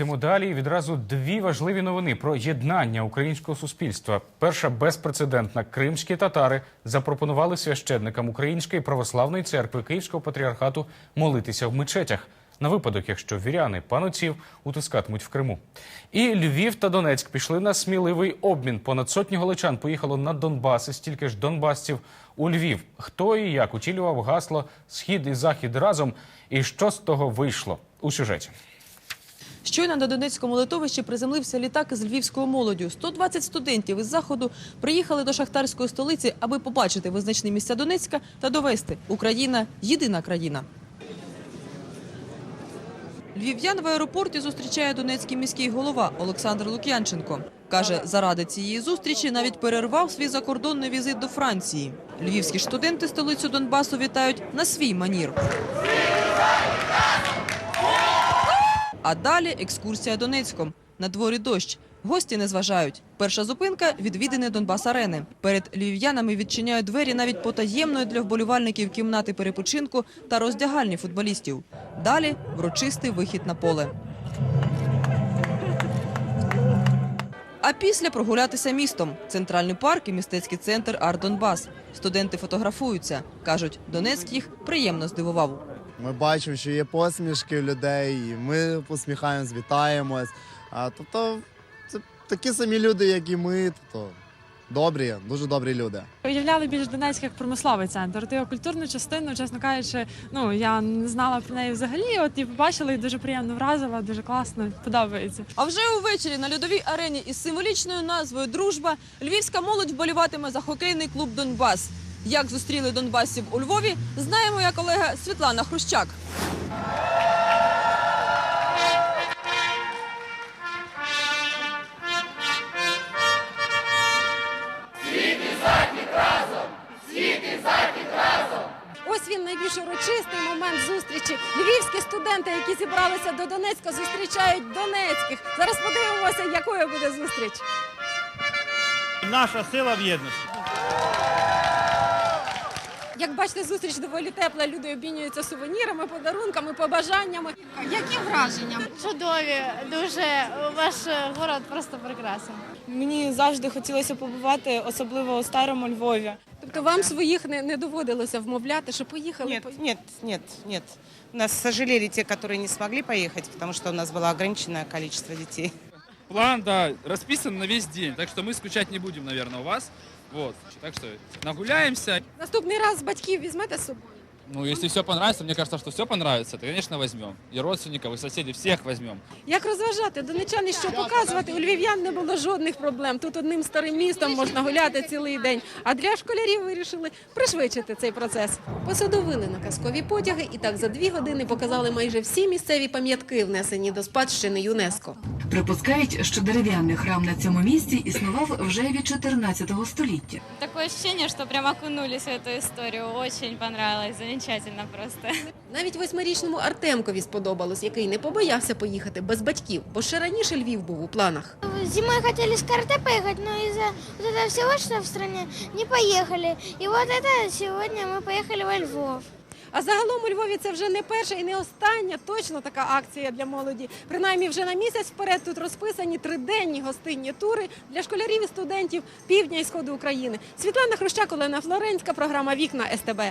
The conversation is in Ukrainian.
йдемо далі. Відразу дві важливі новини про єднання українського суспільства. Перша безпрецедентна. Кримські татари запропонували священникам Української православної церкви Київського патріархату молитися в мечетях на випадок, якщо віряни панотців утискатимуть в Криму. І Львів та Донецьк пішли на сміливий обмін. Понад сотні галичан поїхало на Донбас і стільки ж донбасців у Львів. Хто і як утілював гасло Схід і Захід разом, і що з того вийшло у сюжеті. Щойно на Донецькому литовищі приземлився літак із львівською молоддю. 120 студентів із заходу приїхали до шахтарської столиці, аби побачити визначні місця Донецька та довести Україна єдина країна. Львів'ян в аеропорті зустрічає донецький міський голова Олександр Лук'янченко. Каже, заради цієї зустрічі навіть перервав свій закордонний візит до Франції. Львівські студенти столицю Донбасу вітають на свій манір. А далі екскурсія Донецьком. На дворі дощ. Гості не зважають. Перша зупинка відвідини Донбас-арени. Перед львів'янами відчиняють двері навіть потаємної для вболівальників кімнати перепочинку та роздягальні футболістів. Далі врочистий вихід на поле. А після прогулятися містом. Центральний парк і містецький центр Арт-Донбас. Студенти фотографуються. Кажуть, Донецьк їх приємно здивував. Ми бачимо, що є посмішки у людей, і ми посміхаємось, вітаємось. А, тобто, це такі самі люди, як і ми. Тобто, добрі, дуже добрі люди. Уявляли більш Донецьк як промисловий центр. От його культурну частину, чесно кажучи, ну я не знала про неї взагалі. От і побачила і дуже приємно вразила, дуже класно, подобається. А вже увечері на льодовій арені із символічною назвою Дружба львівська молодь вболіватиме за хокейний клуб Донбас. Як зустріли донбасців у Львові, знає моя колега Світлана Хрущак. Ось він найбільш урочистий момент зустрічі. Львівські студенти, які зібралися до Донецька, зустрічають донецьких. Зараз подивимося, якою буде зустріч. Наша сила в єдності. Як бачите, зустріч доволі тепла. Люди обмінюються сувенірами, подарунками, побажаннями. Які враження? Чудові, дуже ваш город просто прекрасний. Мені завжди хотілося побувати, особливо у старому Львові. Тобто вам своїх не, не доводилося вмовляти, що поїхали? Нет, нет, нет, нет. У нас сожалели те, которые не смогли поехать, потому что у нас было ограниченное количество детей. План, да, расписан на весь день, так что мы скучать не будем, наверное, у вас. Вот, так что нагуляемся. Наступний раз батьків візьмете з собою. Ну, если все понравится, мне кажется, что все понравится, то, конечно, возьмем. И родственников, и соседей, всех возьмем. Як розважати? Донечани, що показувати? У львів'ян не було жодних проблем. Тут одним старим містом можна гуляти цілий день. А для школярів вирішили пришвидшити цей процес. Посадовили на казкові потяги і так за дві години показали майже всі місцеві пам'ятки, внесені до спадщини ЮНЕСКо. Припускають, що дерев'яний храм на цьому місці існував вже від 14 століття. Такое ощущение, что прям окунулись в эту историю. Очень понравилось, замечательно просто. Навіть восьмирічному Артемкові сподобалось, який не побоявся поїхати без батьків, бо ще раніше Львів був у планах. Зимой хотели с карте поехать, но из-за вот этого всего, что в стране, не поехали. И вот это сегодня мы поехали во Львов. А загалом у Львові це вже не перша і не остання точно така акція для молоді. Принаймні вже на місяць вперед тут розписані триденні гостинні тури для школярів і студентів півдня і сходу України. Світлана Хрущак, Олена Флоренська, програма Вікна СТБ.